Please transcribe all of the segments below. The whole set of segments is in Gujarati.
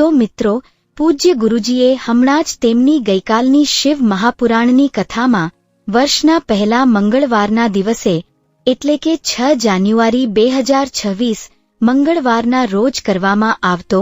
તો મિત્રો, પૂજ્ય ગુરુજીએ હમણાં જ તેમની ગઈકાલની શિવ મહાપુરાણની કથામાં વર્ષના પહેલા મંગળવારના દિવસે, એટલે કે છ જાન્યુઆરી બે હજાર છવ્વીસ, મંગળવારના રોજ કરવામાં આવતો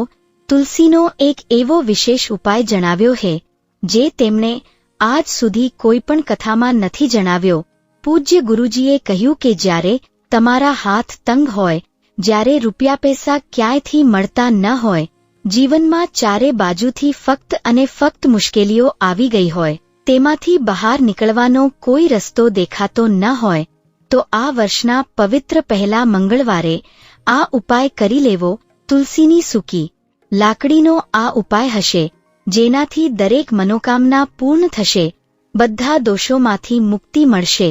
તુલસીનો એક એવો વિશેષ ઉપાય જણાવ્યો છે જે તેમણે આજ સુધી કોઈ પણ કથામાં નથી જણાવ્યો. પૂજ્ય ગુરુજીએ કહ્યું કે જ્યારે તમારા હાથ તંગ હોય, જ્યારે રૂપિયા પૈસા ક્યાંયથી મળતા ન હોય જીવનમાં ચારે બાજુથી ફક્ત અને ફક્ત મુશ્કેલીઓ આવી ગઈ હોય, તેમાંથી બહાર નીકળવાનો કોઈ રસ્તો દેખાતો ન હોય, તો આ વર્ષના પવિત્ર પહેલા મંગળવારે આ ઉપાય કરી લેવો તુલસીની સૂકી. લાકડીનો આ ઉપાય હશે, જેનાથી દરેક મનોકામના પૂર્ણ થશે, બધા દોષોમાંથી મુક્તિ મળશે.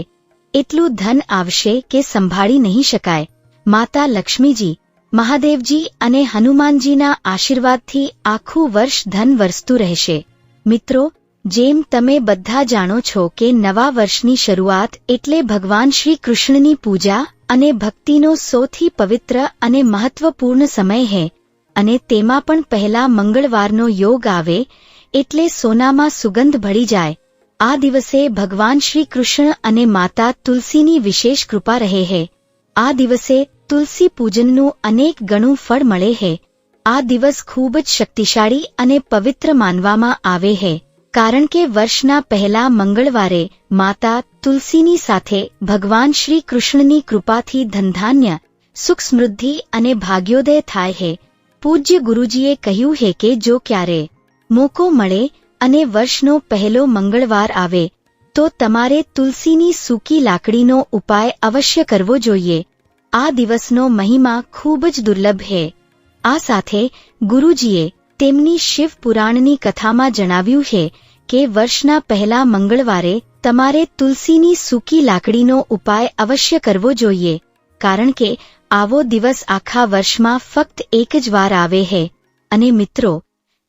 એટલું ધન આવશે કે સંભાળી નહીં શકાય. માતા લક્ષ્મીજી મહાદેવજી અને હનુમાનજીના આશીર્વાદથી આખું વર્ષ ધન વરસતું રહેશે. મિત્રો, જેમ તમે બધા જાણો છો કે નવા વર્ષની શરૂઆત એટલે ભગવાન શ્રી કૃષ્ણની પૂજા અને ભક્તિનો સૌથી પવિત્ર અને મહત્વપૂર્ણ સમય છે અને તેમાં પણ પહેલા મંગળવારનો યોગ આવે, એટલે સોનામાં સુગંધ ભળી જાય. આ દિવસે ભગવાન શ્રી કૃષ્ણ અને માતા તુલસીની વિશેષ કૃપા રહે છે આ દિવસે તુલસી પૂજનનું અનેક ગણું ફળ મળે છે આ દિવસ ખૂબ જ શક્તિશાળી અને પવિત્ર માનવામાં આવે છે કારણ કે વર્ષના પહેલા મંગળવારે માતા તુલસીની સાથે ભગવાન શ્રી કૃષ્ણની કૃપાથી ધનધાન્ય સુખ સમૃદ્ધિ અને ભાગ્યોદય થાય છે પૂજ્ય ગુરુજીએ કહ્યું છે કે જો ક્યારે મોકો મળે અને વર્ષનો પહેલો મંગળવાર આવે, તો તમારે તુલસીની સૂકી લાકડીનો ઉપાય અવશ્ય કરવો જોઈએ. આ દિવસનો મહિમા ખૂબ જ દુર્લભ છે આ સાથે ગુરુજીએ તેમની શિવ પુરાણની કથામાં જણાવ્યું છે કે વર્ષના પહેલા મંગળવારે તમારે તુલસીની સૂકી લાકડીનો ઉપાય અવશ્ય કરવો જોઈએ, કારણ કે આવો દિવસ આખા વર્ષમાં ફક્ત એક જ વાર આવે છે અને મિત્રો,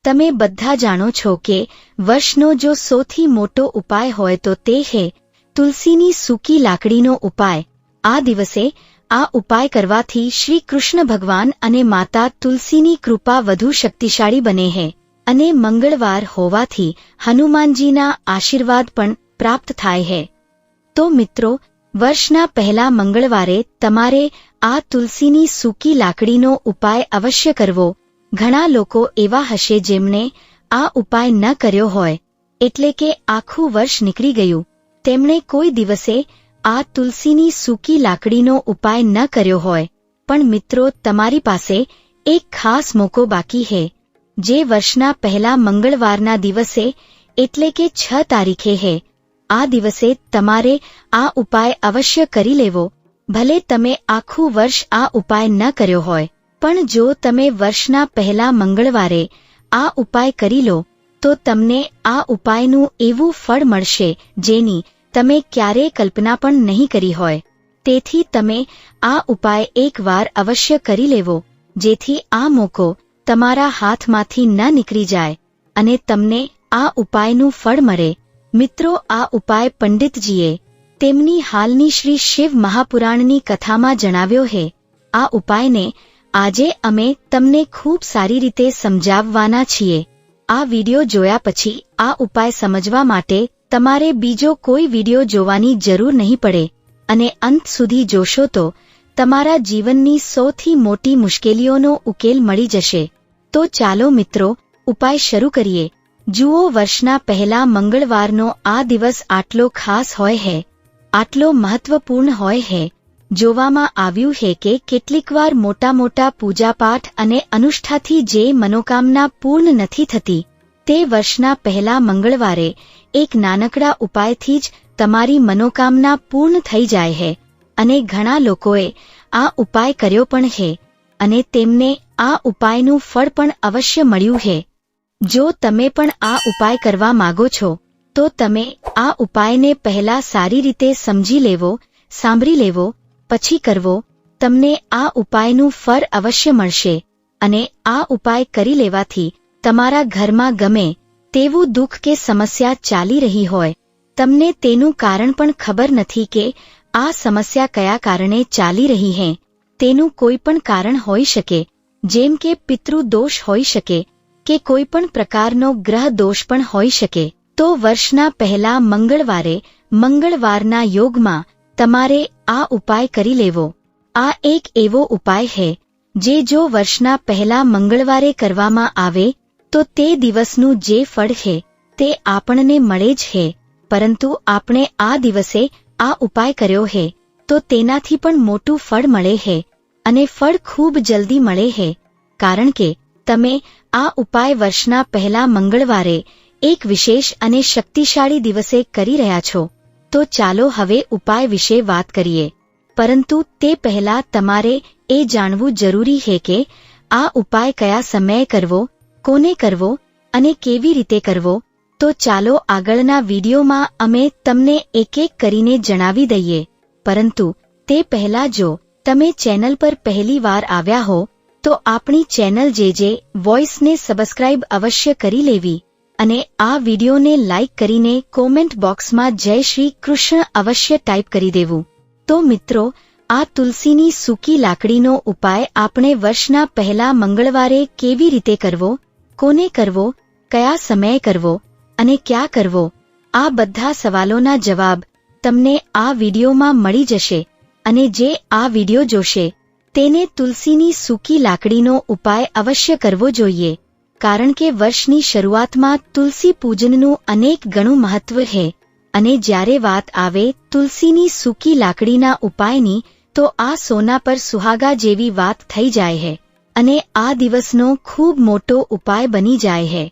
તમે બધા જાણો છો કે વર્ષનો જો સૌથી મોટો ઉપાય હોય તો તે છે તુલસીની સૂકી લાકડીનો ઉપાય. આ દિવસે આ ઉપાય કરવાથી શ્રી કૃષ્ણ ભગવાન અને માતા તુલસીની કૃપા વધુ શક્તિશાળી બને છે અને મંગળવાર હોવાથી હનુમાનજીના આશીર્વાદ પણ પ્રાપ્ત થાય છે તો મિત્રો, વર્ષના પહેલા મંગળવારે તમારે આ તુલસીની સૂકી લાકડીનો ઉપાય અવશ્ય કરવો. ઘણા લોકો એવા હશે જેમણે આ ઉપાય ન કર્યો હોય, એટલે કે આખું વર્ષ નીકળી ગયું. તેમણે કોઈ દિવસે આ તુલસીની સૂકી લાકડીનો ઉપાય ન કર્યો હોય, પણ મિત્રો તમારી પાસે એક ખાસ મોકો બાકી છે જે વર્ષના પહેલા મંગળવારના દિવસે, એટલે કે છ તારીખે છે આ દિવસે તમારે આ ઉપાય અવશ્ય કરી લેવો, ભલે તમે આખું વર્ષ આ ઉપાય ન કર્યો હોય, પણ જો તમે વર્ષના પહેલા મંગળવારે આ ઉપાય કરી લો, તો તમને આ ઉપાયનું એવું ફળ મળશે, જેની તમે ક્યારેય કલ્પના પણ નહીં કરી હોય. તેથી તમે આ ઉપાય એકવાર અવશ્ય કરી લેવો, જેથી આ મોકો તમારા હાથમાંથી ન નીકળી જાય અને તમને આ ઉપાયનું ફળ મળે. મિત્રો, આ ઉપાય પંડિતજીએ તેમની હાલની શ્રી શિવ મહાપુરાણની કથામાં જણાવ્યો છે આ ઉપાયને આજે અમે તમને ખૂબ સારી રીતે સમજાવવાના છીએ. આ વિડિયો જોયા પછી આ ઉપાય સમજવા માટે તમારે બીજો કોઈ વિડિયો જોવાની જરૂર નહીં પડે અને અંત સુધી જોશો તો તમારા જીવનની સૌથી મોટી મુશ્કેલીઓનો ઉકેલ મળી જશે. તો ચાલો મિત્રો, ઉપાય શરૂ કરીએ. જુઓ વર્ષના પહેલા મંગળવારનો આ દિવસ આટલો ખાસ હોય હે, આટલો મહત્વપૂર્ણ હોય હે. જોવામાં આવ્યું છે કે કેટલીકવાર મોટા મોટા પૂજાપાઠ અને અનુષ્ઠાથી જે મનોકામના પૂર્ણ નથી થતી તે વર્ષના પહેલા મંગળવારે એક નાનકડા ઉપાયથી જ તમારી મનોકામના પૂર્ણ થઈ જાય છે અને ઘણા લોકોએ આ ઉપાય કર્યો પણ છે અને તેમને આ ઉપાયનું ફળ પણ અવશ્ય મળ્યું છે જો તમે પણ આ ઉપાય કરવા માગો છો, તો તમે આ ઉપાયને પહેલા સારી રીતે સમજી લેવો, સાંભળી લેવો, પછી કરવો, તમને આ ઉપાયનું ફળ અવશ્ય મળશે અને આ ઉપાય કરી લેવાથી તમારા ઘરમાં ગમે તેવું દુઃખ કે સમસ્યા ચાલી રહી હોય, તમને તેનું કારણ પણ ખબર નથી કે આ સમસ્યા કયા કારણે ચાલી રહી હે. તેનું કોઈ પણ કારણ હોઈ શકે, જેમ કે પિતૃદોષ હોઈ શકે કે કોઈ પણ પ્રકારનો ગ્રહ દોષ પણ હોઈ શકે. તો વર્ષના પહેલા મંગળવારે મંગળવારના યોગમાં તમારે આ ઉપાય કરી લેવો. આ એક એવો ઉપાય છે જે જો વર્ષના પહેલા મંગળવારે કરવામાં આવે તો તે દિવસનું જે ફળ છે તે આપણને મળે જ છે પરંતુ આપણે આ દિવસે આ ઉપાય કર્યો છે તો તેનાથી પણ મોટું ફળ મળે છે અને ફળ ખૂબ જલ્દી મળે છે કારણ કે, તમે આ ઉપાય વર્ષના પહેલા મંગળવારે એક વિશેષ અને શક્તિશાળી દિવસે કરી રહ્યા છો. તો ચાલો હવે ઉપાય વિશે વાત કરીએ. પરંતુ તે પહેલા તમારે એ જાણવું જરૂરી છે કે, આ ઉપાય કયા સમયે કરવો કોને કરવો અને કેવી રીતે કરવો, તો ચાલો આગળના વિડીયોમાં અમે તમને એક એક કરીને જણાવી દઈએ. પરંતુ તે પહેલા જો તમે ચેનલ પર પહેલી વાર આવ્યા હો, તો આપણી ચેનલ જે જે વોઇસને સબસ્ક્રાઇબ અવશ્ય કરી લેવી અને આ વિડીયોને લાઇક કરીને કોમેન્ટ બોક્સમાં જય શ્રી કૃષ્ણ અવશ્ય ટાઈપ કરી દેવું. તો મિત્રો, આ તુલસીની સૂકી લાકડીનો ઉપાય આપણે વર્ષના પહેલા મંગળવારે કેવી રીતે કરવો કોને કરવો, કયા સમયે કરવો અને ક્યાં કરવો? આ બધા સવાલોના જવાબ તમને આ વિડીયોમાં મળી જશે અને જે આ વીડિયો જોશે, તેને તુલસીની સૂકી લાકડીનો ઉપાય અવશ્ય કરવો જોઈએ, કારણ કે વર્ષની શરૂઆતમાં તુલસી પૂજનનું અનેક ગણું મહત્વ છે અને જ્યારે વાત આવે તુલસીની સૂકી લાકડીના ઉપાયની, તો આ સોના પર સુહાગા જેવી વાત થઈ જાય છે. અને આ દિવસનો ખૂબ મોટો ઉપાય બની જાય છે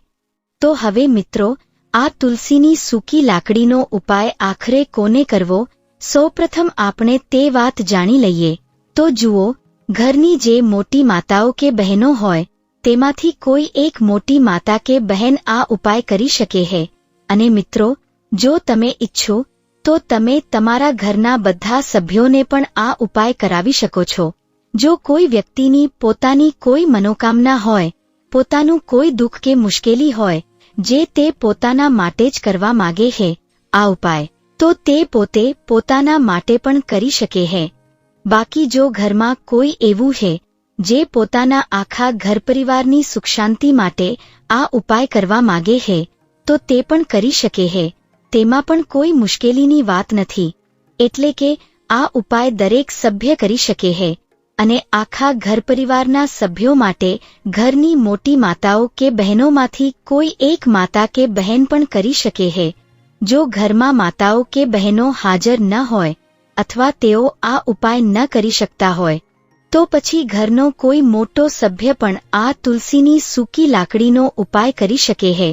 તો હવે મિત્રો, આ તુલસીની સૂકી લાકડીનો ઉપાય આખરે કોને કરવો? સૌપ્રથમ આપણે તે વાત જાણી લઈએ. તો જુઓ, ઘરની જે મોટી માતાઓ કે બહેનો હોય, તેમાંથી કોઈ એક મોટી માતા કે બહેન આ ઉપાય કરી શકે છે અને મિત્રો, જો તમે ઈચ્છો, તો તમે તમારા ઘરના બધા સભ્યોને પણ આ ઉપાય કરાવી શકો છો. જો કોઈ વ્યક્તિની પોતાની કોઈ મનોકામના હોય, પોતાનું કોઈ દુઃખ કે મુશ્કેલી હોય, જે તે પોતાના માટે જ કરવા માગે છે આ ઉપાય. તો તે પોતે પોતાના માટે પણ કરી શકે છે બાકી જો ઘરમાં કોઈ એવું છે જે પોતાના આખા ઘર પરિવારની સુખ શાંતિ માટે આ ઉપાય કરવા માગે છે તો તે પણ કરી શકે છે તેમાં પણ કોઈ મુશ્કેલીની વાત નથી. એટલે કે, આ ઉપાય દરેક સભ્ય કરી શકે છે અને આખા ઘર પરિવારના સભ્યો માટે ઘરની મોટી માતાઓ કે બહેનોમાંથી કોઈ એક માતા કે બહેન પણ કરી શકે છે જો ઘરમાં માતાઓ કે બહેનો હાજર ન હોય અથવા તેઓ આ ઉપાય ન કરી શકતા હોય, તો પછી ઘરનો કોઈ મોટો સભ્ય પણ આ તુલસીની સૂકી લાકડીનો ઉપાય કરી શકે છે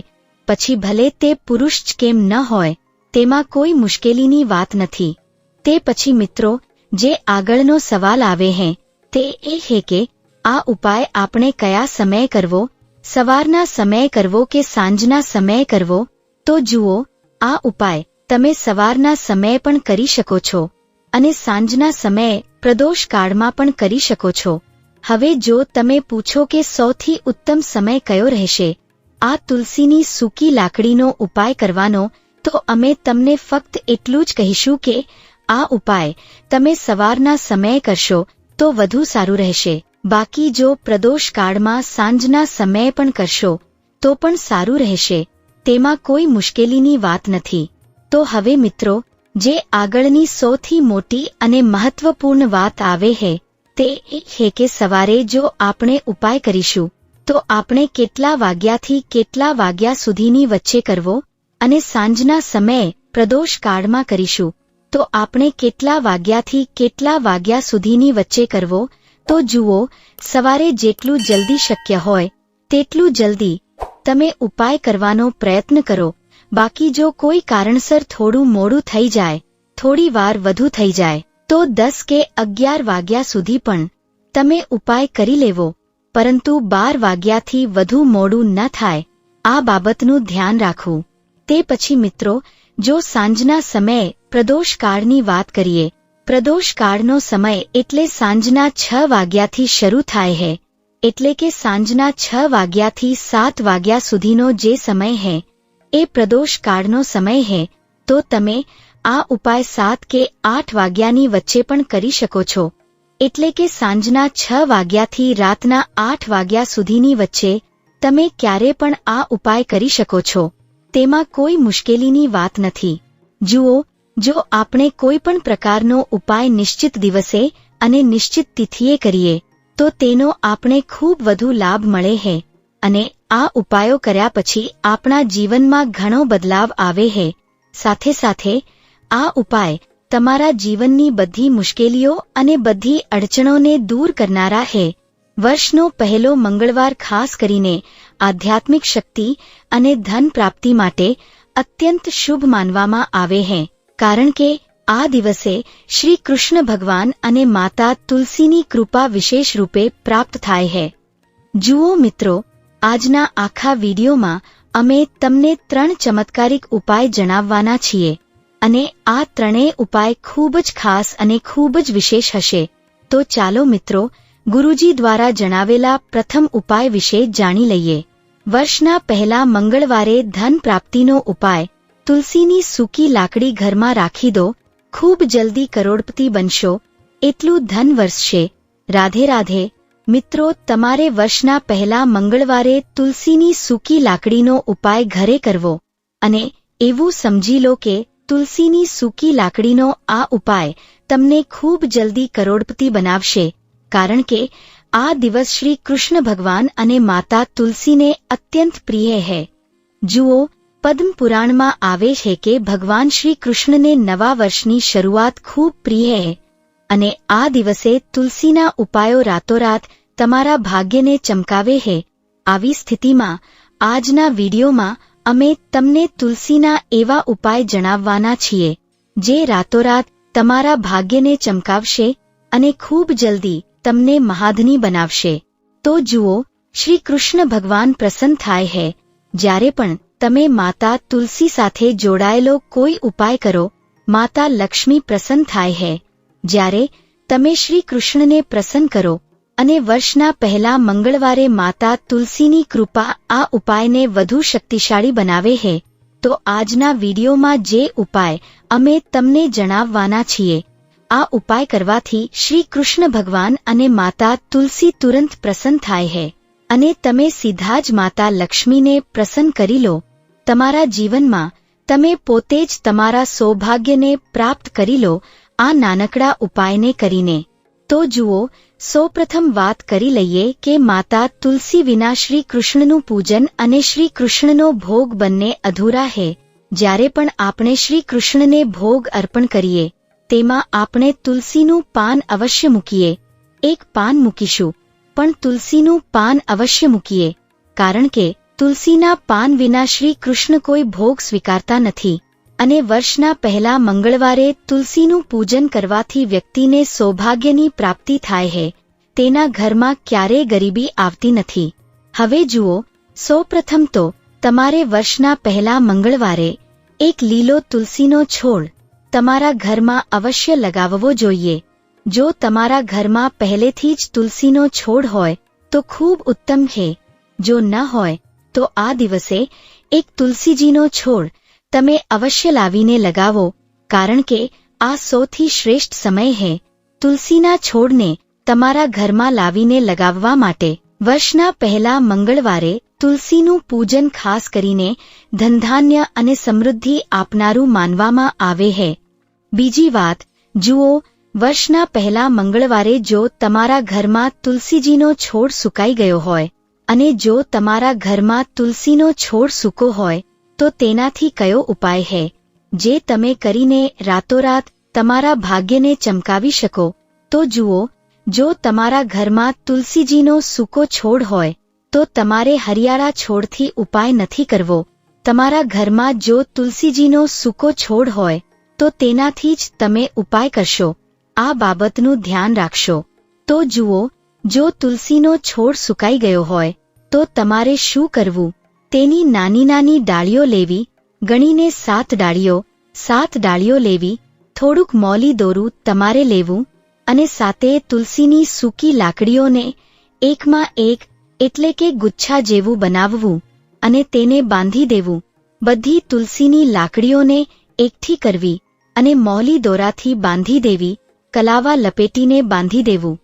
પછી ભલે તે પુરુષ જ કેમ ન હોય, તેમાં કોઈ મુશ્કેલીની વાત નથી. તે પછી મિત્રો, જે આગળનો સવાલ આવે છે તે એ છે કે, આ ઉપાય આપણે કયા સમયે કરવો? સવારના સમયે કરવો કે સાંજના સમયે કરવો? તો જુઓ, આ ઉપાય તમે સવારના સમયે પણ કરી શકો છો અને સાંજના સમયે પ્રદોષ કાળમાં પણ કરી શકો છો. હવે જો તમે પૂછો કે સૌથી ઉત્તમ સમય કયો રહેશે? આ તુલસીની સૂકી લાકડીનો ઉપાય કરવાનો, તો અમે તમને ફક્ત એટલું જ કહીશું કે, આ ઉપાય તમે સવારના સમયે કરશો તો વધુ સારું રહેશે. બાકી જો પ્રદોષ કાળમાં સાંજના સમયે પણ કરશો, તો પણ સારું રહેશે. તેમાં કોઈ મુશ્કેલીની વાત નથી. તો હવે મિત્રો, જે આગળની સૌથી મોટી અને મહત્વપૂર્ણ વાત આવે છે તે એ છે કે સવારે જો આપણે ઉપાય કરીશું, તો આપણે કેટલા વાગ્યાથી કેટલા વાગ્યા સુધીની વચ્ચે કરવો અને સાંજના સમયે પ્રદોષ કાળમાં કરીશું. તો આપણે કેટલા વાગ્યાથી કેટલા વાગ્યા સુધીની વચ્ચે કરવો? તો જુઓ, સવારે જેટલું જલ્દી શક્ય હોય, તેટલું જલ્દી તમે ઉપાય કરવાનો પ્રયત્ન કરો. બાકી જો કોઈ કારણસર થોડું મોડું થઈ જાય, થોડી વાર વધુ થઈ જાય, તો દસ કે અગિયાર વાગ્યા સુધી પણ તમે ઉપાય કરી લેવો. પરંતુ બાર વાગ્યાથી વધુ મોડું ન થાય. આ બાબતનું ધ્યાન રાખવું. તે પછી મિત્રો જો સાંજના સમયે પ્રદોષ કાળની વાત કરીએ પ્રદોષ કાળનો સમય એટલે સાંજના છ વાગ્યાથી શરૂ થાય છે એટલે કે સાંજના છ વાગ્યાથી સાત વાગ્યા સુધીનો જે સમય હે, એ પ્રદોષ કાળનો સમય હે, તો તમે આ ઉપાય સાત કે આઠ વાગ્યાની વચ્ચે પણ કરી શકો છો. એટલે કે સાંજના છ વાગ્યાથી રાતના આઠ વાગ્યા સુધીની વચ્ચે તમે ક્યારે પણ આ ઉપાય કરી શકો છો. તેમાં કોઈ મુશ્કેલીની વાત નથી. જુઓ, જો આપણે કોઈ પણ પ્રકારનો ઉપાય નિશ્ચિત દિવસે અને નિશ્ચિત તિથિએ કરીએ, તો તેનો આપણે ખૂબ વધુ લાભ મળે છે અને આ ઉપાયો કર્યા પછી આપણા જીવનમાં ઘણો બદલાવ આવે છે સાથે સાથે, આ ઉપાય તમારા જીવનની બધી મુશ્કેલીઓ અને બધી અડચણોને દૂર કરનારા છે વર્ષનો પહેલો મંગળવાર ખાસ કરીને આધ્યાત્મિક શક્તિ અને ધન પ્રાપ્તિ માટે અત્યંત શુભ માનવામાં આવે છે કારણ કે આ દિવસે શ્રી કૃષ્ણ ભગવાન અને માતા તુલસીની કૃપા વિશેષ રૂપે પ્રાપ્ત થાય છે જુઓ મિત્રો, આજના આખા વિડીયોમાં અમે તમને ત્રણ ચમત્કારિક ઉપાય જણાવવાના છીએ અને આ ત્રણેય ઉપાય ખૂબ જ ખાસ અને ખૂબ જ વિશેષ હશે. તો ચાલો મિત્રો ગુરુજી દ્વારા જણાવેલા પ્રથમ ઉપાય વિશે જાણી લઈએ. વર્ષના પહેલા મંગળવારે ધન પ્રાપ્તિનો ઉપાય, તુલસીની સૂકી લાકડી ઘરમાં રાખી દો, ખૂબ જલ્દી કરોડપતિ બનશો, એટલું ધન વરસશે. રાધે રાધે, મિત્રો તમારે વર્ષના પહેલા મંગળવારે તુલસીની સૂકી લાકડીનો ઉપાય ઘરે કરવો. અને એવું સમજી લો કે તુલસીની સૂકી લાકડીનો આ ઉપાય તમને ખૂબ જલ્દી કરોડપતિ બનાવશે. કારણ કે આ દિવસ શ્રી કૃષ્ણ ભગવાન અને માતા તુલસીને અત્યંત પ્રિય હે. જુઓ, પદ્મ પુરાણમાં આવે છે કે ભગવાન શ્રી કૃષ્ણને નવા વર્ષની શરૂઆત ખૂબ પ્રિય છે અને આ દિવસે તુલસીના ઉપાયો રાતોરાત તમારા ભાગ્યને ચમકાવે છે આવી સ્થિતિમાં આજના વિડીયોમાં અમે તમને તુલસીના એવા ઉપાય જણાવવાના છીએ, જે રાતોરાત તમારા ભાગ્યને ચમકાવશે અને ખૂબ જલ્દી તમને મહાધની બનાવશે. તો જુઓ શ્રી કૃષ્ણ ભગવાન પ્રસન્ન થાય હે. જ્યારે પણ તમે માતા તુલસી સાથે જોડાયેલો કોઈ ઉપાય કરો, માતા લક્ષ્મી પ્રસન્ન થાય હે. જ્યારે તમે શ્રી કૃષ્ણને પ્રસન્ન કરો અને વર્ષના પહેલા મંગળવારે માતા તુલસીની કૃપા આ ઉપાયને વધુ શક્તિશાળી બનાવે છે તો આજના વિડીયોમાં જે ઉપાય અમે તમને જણાવવાના છીએ આ ઉપાય કરવાથી શ્રી કૃષ્ણ ભગવાન અને માતા તુલસી તુરંત પ્રસન્ન થાય છે અને તમે સીધા જ માતા લક્ષ્મીને પ્રસન્ન કરી લો. તમારા જીવનમાં તમે પોતે જ તમારા સૌભાગ્યને પ્રાપ્ત કરી લો આ નાનકડા ઉપાયને કરીને. તો જુઓ, સૌપ્રથમ વાત કરી લઈએ કે માતા તુલસી વિના શ્રી કૃષ્ણનું પૂજન અને શ્રી કૃષ્ણનો ભોગ બંને અધૂરા હે. જ્યારે પણ આપણે શ્રી કૃષ્ણને ભોગ અર્પણ કરીએ તેમાં આપણે તુલસીનું પાન અવશ્ય મૂકીએ. એક પાન મૂકીશું, પણ તુલસીનું પાન અવશ્ય મૂકીએ, કારણ કે તુલસીના પાન વિના શ્રી કૃષ્ણ કોઈ ભોગ સ્વીકારતા નથી. અને વર્ષના પહેલા મંગળવારે તુલસીનું પૂજન કરવાથી વ્યક્તિને સૌભાગ્યની પ્રાપ્તિ થાય છે તેના ઘરમાં ક્યારેય ગરીબી આવતી નથી. હવે જુઓ, સૌપ્રથમ તો તમારે વર્ષના પહેલા મંગળવારે એક લીલો તુલસીનો છોડ તમારા ઘરમાં અવશ્ય લગાવવો જોઈએ. જો તમારા ઘરમાં પહેલેથી જ તુલસીનો છોડ હોય, તો ખૂબ ઉત્તમ છે જો ન હોય, તો આ દિવસે એક તુલસીજીનો છોડ તમે અવશ્ય લાવીને લગાવો, કારણ કે આ સૌથી શ્રેષ્ઠ સમય હે. તુલસીના છોડને તમારા ઘરમાં લાવીને લગાવવા માટે વર્ષના પહેલા મંગળવારે તુલસીનું પૂજન ખાસ કરીને ધનધાન્ય અને સમૃદ્ધિ આપનારું માનવામાં આવે છે બીજી વાત, જુઓ, વર્ષના પહેલા મંગળવારે જો તમારા ઘરમાં તુલસીજીનો છોડ સુકાઈ ગયો હોય, અને જો તમારા ઘરમાં તુલસીનો છોડ સૂકો હોય, તો તેનાથી કયો ઉપાય હે? જે તમે કરીને રાતોરાત તમારા ભાગ્યને ચમકાવી શકો, તો જુઓ, જો તમારા ઘરમાં તુલસીજીનો સૂકો છોડ હોય, તો તમારે હરિયાળા છોડથી ઉપાય નથી કરવો. તમારા ઘરમાં જો તુલસીજીનો સૂકો છોડ હોય તો તેનાથી જ તમે ઉપાય કરશો. આ બાબતનું ધ્યાન રાખશો. તો જુઓ, જો તુલસીનો છોડ સુકાઈ ગયો હોય, તો તમારે શું કરવું? તેની નાની નાની ડાળીઓ લેવી, ગણીને સાત ડાળીઓ સાત ડાળીઓ લેવી, થોડુંક મોલી દોરું તમારે લેવું, અને સાથે તુલસીની સૂકી લાકડીઓને એકમાં એક, એટલે કે ગુચ્છા જેવું બનાવવું, અને તેને બાંધી દેવું. બધી તુલસીની લાકડીઓને એકઠી કરવી અને મોલી દોરાથી બાંધી દેવી, કલાવા લપેટીને બાંધી દેવું.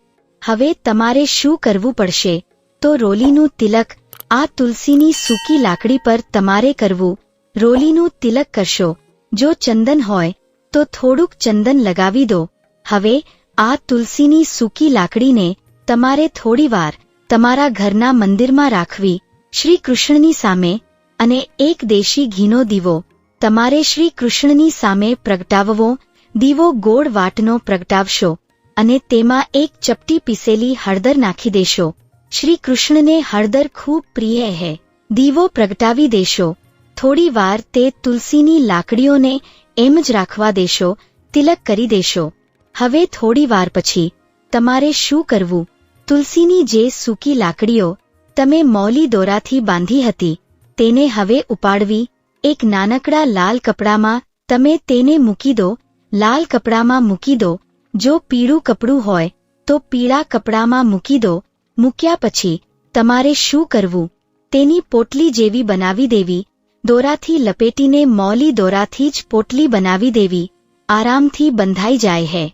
હવે તમારે શું કરવું પડશે? તો રોલીનું તિલક, આ તુલસીની સૂકી લાકડી પર તમારે કરવું. રોલીનું તિલક કરશો. જો ચંદન હોય, તો થોડુંક ચંદન લગાવી દો. હવે, આ તુલસીની સૂકી લાકડીને તમારે થોડીવાર તમારા ઘરના મંદિરમાં રાખવી. શ્રી કૃષ્ણની સામે અને એક દેશી ઘીનો દીવો. તમારે શ્રી કૃષ્ણની સામે પ્રગટાવવો, દીવો ગોળ વાટનો પ્રગટાવશો અને તેમાં એક ચપટી પીસેલી હળદર નાખી દેશો. શ્રી કૃષ્ણને હળદર ખૂબ પ્રિય હે. દીવો પ્રગટાવી દેશો. થોડી વાર તે તુલસીની લાકડીઓને એમ જ રાખવા દેશો, તિલક કરી દેશો. હવે થોડી વાર પછી, તમારે શું કરવું? તુલસીની જે સૂકી લાકડીઓ તમે મૌલી દોરાથી બાંધી હતી, તેને હવે ઉપાડવી એક નાનકડા લાલ કપડામાં તમે તેને મૂકી દો, લાલ કપડામાં મૂકી દો, જો પીળું કપડું હોય, તો પીળા કપડામાં મૂકી દો, મૂક્યા પછી તમારે શું કરવું? તેની પોટલી જેવી બનાવી દેવી, દોરાથી લપેટીને મૌલી દોરાથી જ પોટલી બનાવી દેવી, આરામથી બંધાઈ જાય હે.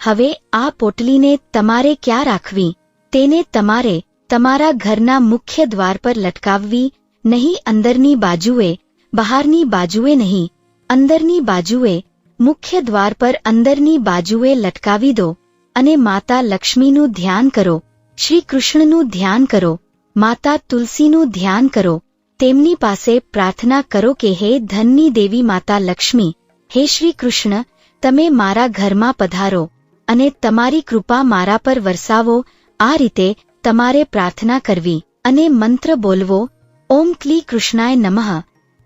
હવે આ પોટલીને તમારે ક્યાં રાખવી? તેને તમારે તમારા ઘરના મુખ્ય દ્વાર પર લટકાવવી, નહીં અંદરની બાજુએ બહારની બાજુએ નહીં, અંદરની બાજુએ, મુખ્ય દ્વાર પર અંદરની બાજુએ લટકાવી દો અને માતા લક્ષ્મીનું ધ્યાન કરો, શ્રી કૃષ્ણનું ધ્યાન કરો, માતા તુલસીનું ધ્યાન કરો, તેમની પાસે પ્રાર્થના કરો કે હે ધનની દેવી માતા લક્ષ્મી, હે શ્રી કૃષ્ણ, તમે મારા ઘરમાં પધારો અને તમારી કૃપા મારા પર વરસાવો, આ રીતે તમારે પ્રાર્થના કરવી અને મંત્ર બોલવો, ઓમ ક્લી કૃષ્ણાય નમઃ.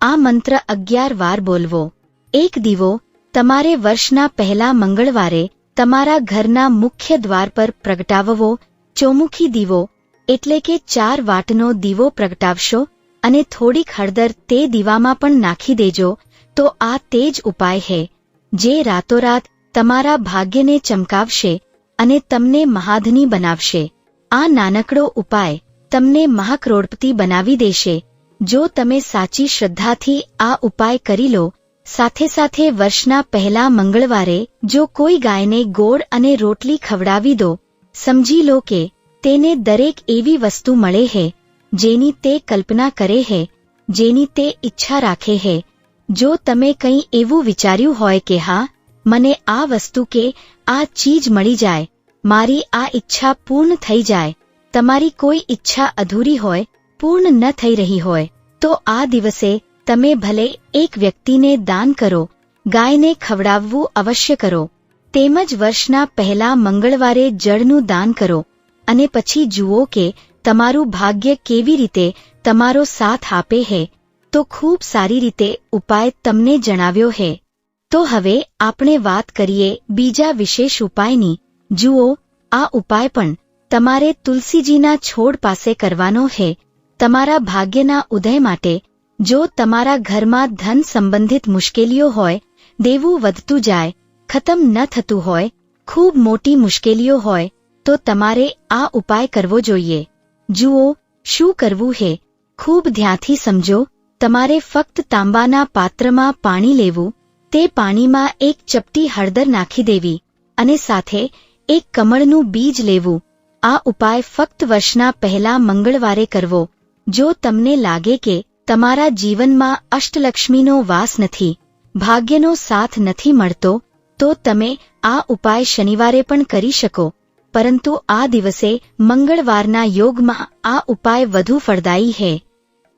આ મંત્ર અગિયાર વાર બોલવો. એક દીવો, તમારે વર્ષના પહેલા મંગળવારે તમારા ઘરના મુખ્ય દ્વાર પર પ્રગટાવવો. ચોમુખી દીવો, એટલે કે ચાર વાટનો દીવો પ્રગટાવશો અને થોડીક હળદર તે દીવામાં પણ નાખી દેજો, તો આ તે જ ઉપાય હે, જે રાતોરાત તમારા ભાગ્યને ચમકાવશે અને તમને મહાધની બનાવશે. આ નાનકડો ઉપાય તમને મહાક્રોડપતિ બનાવી દેશે. જો તમે સાચી શ્રદ્ધાથી આ ઉપાય કરી લો, સાથે સાથે વર્ષના પહેલા મંગળવારે જો કોઈ ગાયને ગોળ અને રોટલી ખવડાવી દો, સમજી લો કે તેને દરેક એવી વસ્તુ મળે હે, જેની તે કલ્પના કરે હે, જેની તે ઈચ્છા રાખે હે. જો તમે કંઈ એવું વિચાર્યું હોય કે હા, મને આ વસ્તુ કે આ ચીજ મળી જાય, મારી આ ઈચ્છા પૂર્ણ થઈ જાય, તમારી કોઈ ઈચ્છા અધૂરી હોય પૂર્ણ ન થઈ રહી હોય, તો આ દિવસે તમે ભલે એક વ્યક્તિને દાન કરો, ગાયને ખવડાવવું અવશ્ય કરો. તેમજ વર્ષના પહેલા મંગળવારે જળનું દાન કરો. અને પછી જુઓ કે તમારું ભાગ્ય કેવી રીતે તમારો સાથ આપે હે. તો ખૂબ સારી રીતે ઉપાય તમને જણાવ્યો હે. તો હવે આપણે વાત કરીએ બીજા વિશેષ ઉપાયની. જુઓ, આ ઉપાય પણ તમારે તુલસીજીના છોડ પાસે કરવાનો હે. તમારા ભાગ્યના ઉદય માટે, જો તમારા ઘરમાં ધન સંબંધિત મુશ્કેલીઓ હોય, દેવું વધતું જાય, ખતમ ન થતું હોય, ખૂબ મોટી મુશ્કેલીઓ હોય, તો તમારે આ ઉપાય કરવો જોઈએ. જુઓ, શું કરવું હે? ખૂબ ધ્યાનથી સમજો, તમારે ફક્ત તાંબાના પાત્રમાં પાણી લેવું, તે પાણીમાં એક ચપટી હળદર નાખી દેવી, અને સાથે એક કમળનું બીજ લેવું. આ ઉપાય ફક્ત વર્ષના પહેલા મંગળવારે કરવો. જો તમને લાગે કે તમારા જીવનમાં અષ્ટલક્ષ્મીનો વાસ નથી, ભાગ્યનો સાથ નથી મળતો, તો તમે આ ઉપાય શનિવારે પણ કરી શકો. પરંતુ આ દિવસે મંગળવારના યોગમાં આ ઉપાય વધુ ફળદાયી હે.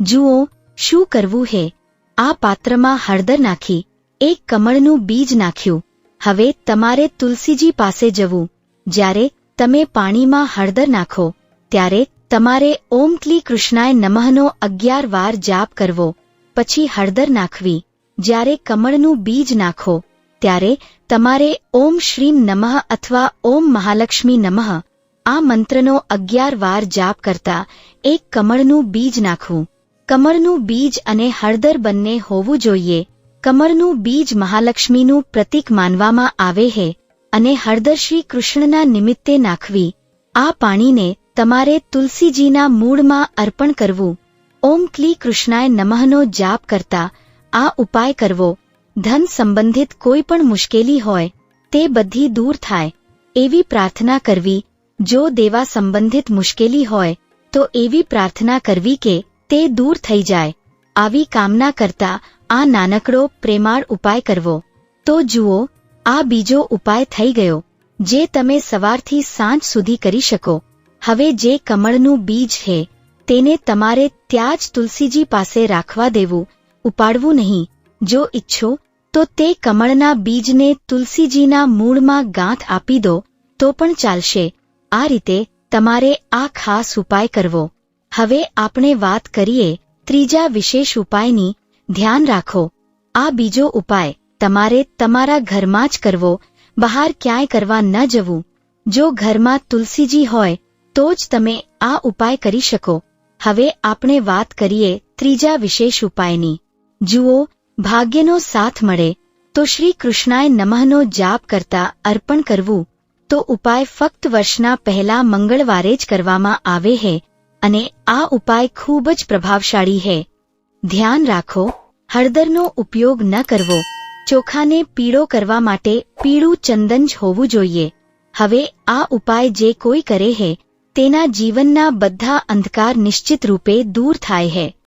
જુઓ, શું કરવું હે? આ પાત્રમાં હળદર નાખી, એક કમળનું બીજ નાખ્યું. હવે તમારે તુલસીજી પાસે જવું. જ્યારે તમે પાણીમાં હળદર નાખો, ત્યારે તમારે ઓમ ક્લી કૃષ્ણાય નમઃનો અગિયાર વાર જાપ કરવો, પછી હળદર નાખવી. જ્યારે કમળનું બીજ નાખો, ત્યારે તમારે ઓમ શ્રીમ નમઃ અથવા ઓમ મહાલક્ષ્મી નમઃ, આ મંત્રનો અગિયાર વાર જાપ કરતા એક કમળનું બીજ નાખવું. કમળનું બીજ અને હળદર બંને હોવું જોઈએ. કમળનું બીજ મહાલક્ષ્મીનું પ્રતીક માનવામાં આવે છે અને હળદર શ્રી કૃષ્ણના નિમિત્તે નાખવી. આ પાણીને તમારે તુલસીજીના મૂળમાં અર્પણ કરવું. ઓમ ક્લી કૃષ્ણાય નમઃનો જાપ કરતા આ ઉપાય કરવો. ધન સંબંધિત કોઈ પણ મુશ્કેલી હોય, તે બધી દૂર થાય. એવી પ્રાર્થના કરવી. જો દેવા સંબંધિત મુશ્કેલી હોય, તો એવી પ્રાર્થના કરવી કે તે દૂર થઈ જાય. આવી કામના કરતા આ નાનકડો પ્રેમાળ ઉપાય કરવો. તો જુઓ, આ બીજો ઉપાય થઈ ગયો, જે તમે સવારથી સાંજ સુધી કરી શકો. હવે જે કમળનું બીજ છે તેને તમારે ત્યાં જ તુલસીજી પાસે રાખવા દેવું, ઉપાડવું નહીં. જો ઈચ્છો, તો તે કમળના બીજને તુલસીજીના મૂળમાં ગાંઠ આપી દો, તો પણ ચાલશે. આ રીતે તમારે આ ખાસ ઉપાય કરવો. હવે આપણે વાત કરીએ ત્રીજા વિશેષ ઉપાયની. ધ્યાન રાખો. આ બીજો ઉપાય તમારે તમારા ઘરમાં જ કરવો. બહાર ક્યાંય કરવા ન જવું. જો ઘરમાં તુલસીજી હોય તો જ તમે આ ઉપાય કરી શકો. હવે આપણે વાત કરીએ ત્રીજા વિશેષ ઉપાયની. જુઓ, ભાગ્યનો સાથ મળે, તો શ્રી કૃષ્ણાય નમઃનો જાપ કરતા અર્પણ કરવું, તો ઉપાય ફક્ત વર્ષના પહેલા મંગળવારે જ કરવામાં આવે હે, અને આ ઉપાય ખૂબ જ પ્રભાવશાળી હે. ધ્યાન રાખો, હળદરનો ઉપયોગ ન કરવો, ચોખાને પીળો કરવા માટે પીળું ચંદન જ હોવું જોઈએ. હવે આ ઉપાય જે કોઈ કરે હે તેના જીવનના બધા અંધકાર નિશ્ચિત રૂપે દૂર થાય હે.